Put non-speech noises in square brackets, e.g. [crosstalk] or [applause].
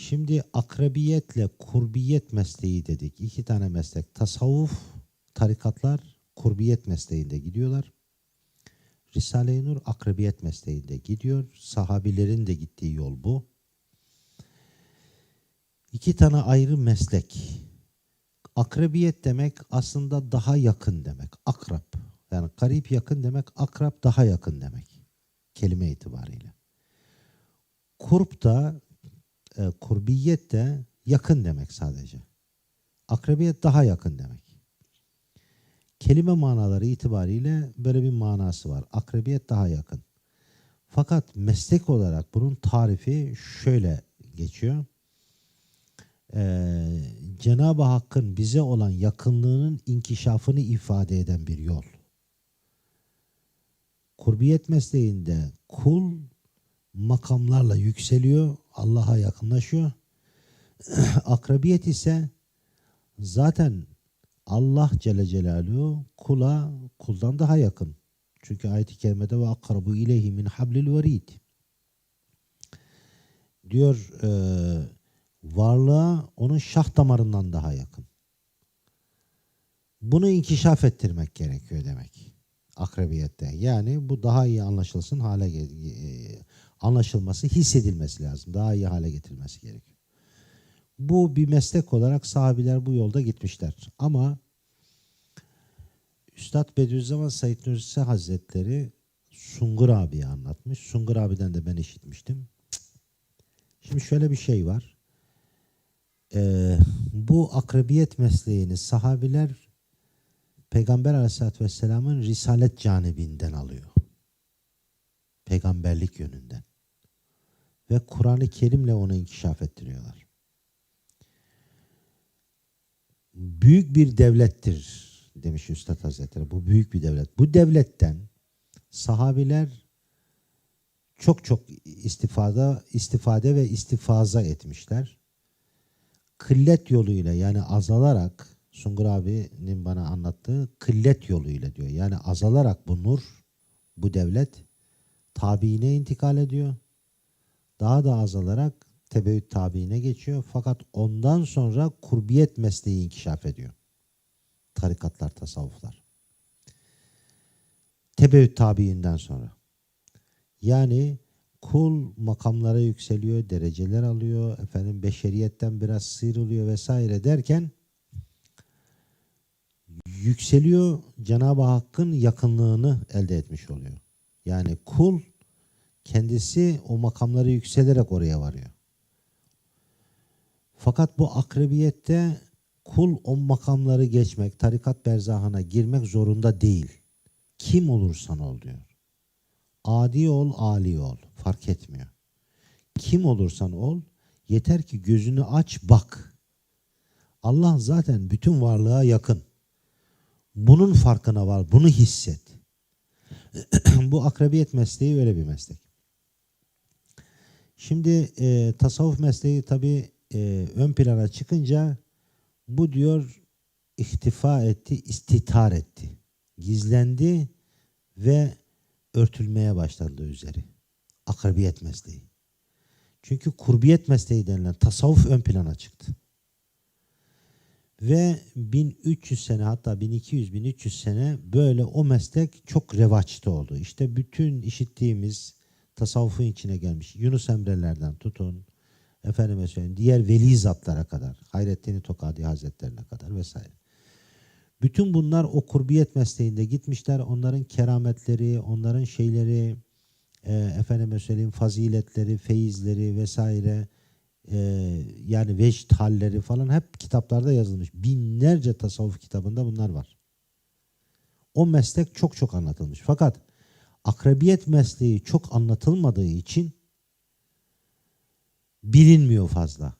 Şimdi akrabiyetle kurbiyet mesleği dedik. İki tane meslek. Tasavvuf, tarikatlar kurbiyet mesleğinde gidiyorlar. Risale-i Nur akrabiyet mesleğinde gidiyor. Sahabilerin de gittiği yol bu. İki tane ayrı meslek. Akrabiyet demek aslında daha yakın demek. Akrab. Yani garip yakın demek, akrab daha yakın demek. Kelime itibariyle. Kurp da, e, kurbiyet de yakın demek sadece. Akrabiyet daha yakın demek. Kelime manaları itibariyle böyle bir manası var. Akrabiyet daha yakın. Fakat meslek olarak bunun tarifi şöyle geçiyor. Ee, Cenab-ı Hakk'ın bize olan yakınlığının inkişafını ifade eden bir yol. Kurbiyet mesleğinde kul makamlarla yükseliyor, Allah'a yakınlaşıyor. [clears throat] Akrabiyet ise zaten Allah Celle Celaluhu kula kuldan daha yakın. Çünkü ayet-i kerimede ve akrabu ileyhi min hablil verid. Diyor e, varlığa onun şah damarından daha yakın. Bunu inkişaf ettirmek gerekiyor demek. Akrabiyette. Yani bu daha iyi anlaşılsın hale anlaşılması, hissedilmesi lazım. Daha iyi hale getirilmesi gerekiyor. Bu bir meslek olarak sahabiler bu yolda gitmişler. Ama Üstad Bediüzzaman Said Nursi Hazretleri Sungur abiye anlatmış. Sungur abiden de ben işitmiştim. Şimdi şöyle bir şey var. Ee, bu akrabiyet mesleğini sahabiler Peygamber Aleyhisselatü Vesselam'ın risalet canibinden alıyor. Peygamberlik yönünden. Ve Kur'an-ı Kerim'le onu inkişaf ettiriyorlar. Büyük bir devlettir demiş Üstad Hazretleri. Bu büyük bir devlet. Bu devletten sahabiler çok çok istifade, istifade ve istifaza etmişler. Kıllet yoluyla yani azalarak Sungur abinin bana anlattığı kıllet yoluyla diyor. Yani azalarak bu nur, bu devlet tabiine intikal ediyor. Daha da azalarak tebeüt tabiine geçiyor. Fakat ondan sonra kurbiyet mesleği inkişaf ediyor. Tarikatlar, tasavvuflar. Tebeüt tabiinden sonra. Yani kul makamlara yükseliyor, dereceler alıyor, efendim beşeriyetten biraz sıyrılıyor vesaire derken yükseliyor, Cenab-ı Hakk'ın yakınlığını elde etmiş oluyor. Yani kul kendisi o makamları yükselerek oraya varıyor. Fakat bu akrebiyette kul o makamları geçmek, tarikat berzahına girmek zorunda değil. Kim olursan ol diyor. Adi ol, ali ol. Fark etmiyor. Kim olursan ol, yeter ki gözünü aç, bak. Allah zaten bütün varlığa yakın. Bunun farkına var, bunu hisset. [clears throat] Bu akrabiyet mesleği öyle bir meslek. Şimdi e, tasavvuf mesleği tabi e, ön plana çıkınca bu diyor ihtifa etti, istitar etti. Gizlendi ve örtülmeye başlandı üzeri. Akrabiyet mesleği. Çünkü kurbiyet mesleği denilen tasavvuf ön plana çıktı. Ve 1300 sene hatta 1200-1300 sene böyle o meslek çok revaçta oldu. İşte bütün işittiğimiz tasavvufun içine gelmiş. Yunus Emre'lerden tutun, efendime söyleyeyim diğer veli zatlara kadar, Hayrettin Tokadi Hazretlerine kadar vesaire. Bütün bunlar o kurbiyet mesleğinde gitmişler. Onların kerametleri, onların şeyleri, e, efendime söyleyeyim faziletleri, feyizleri vesaire e, yani vecd halleri falan hep kitaplarda yazılmış. Binlerce tasavvuf kitabında bunlar var. O meslek çok çok anlatılmış. Fakat akrabiyet mesleği çok anlatılmadığı için bilinmiyor fazla.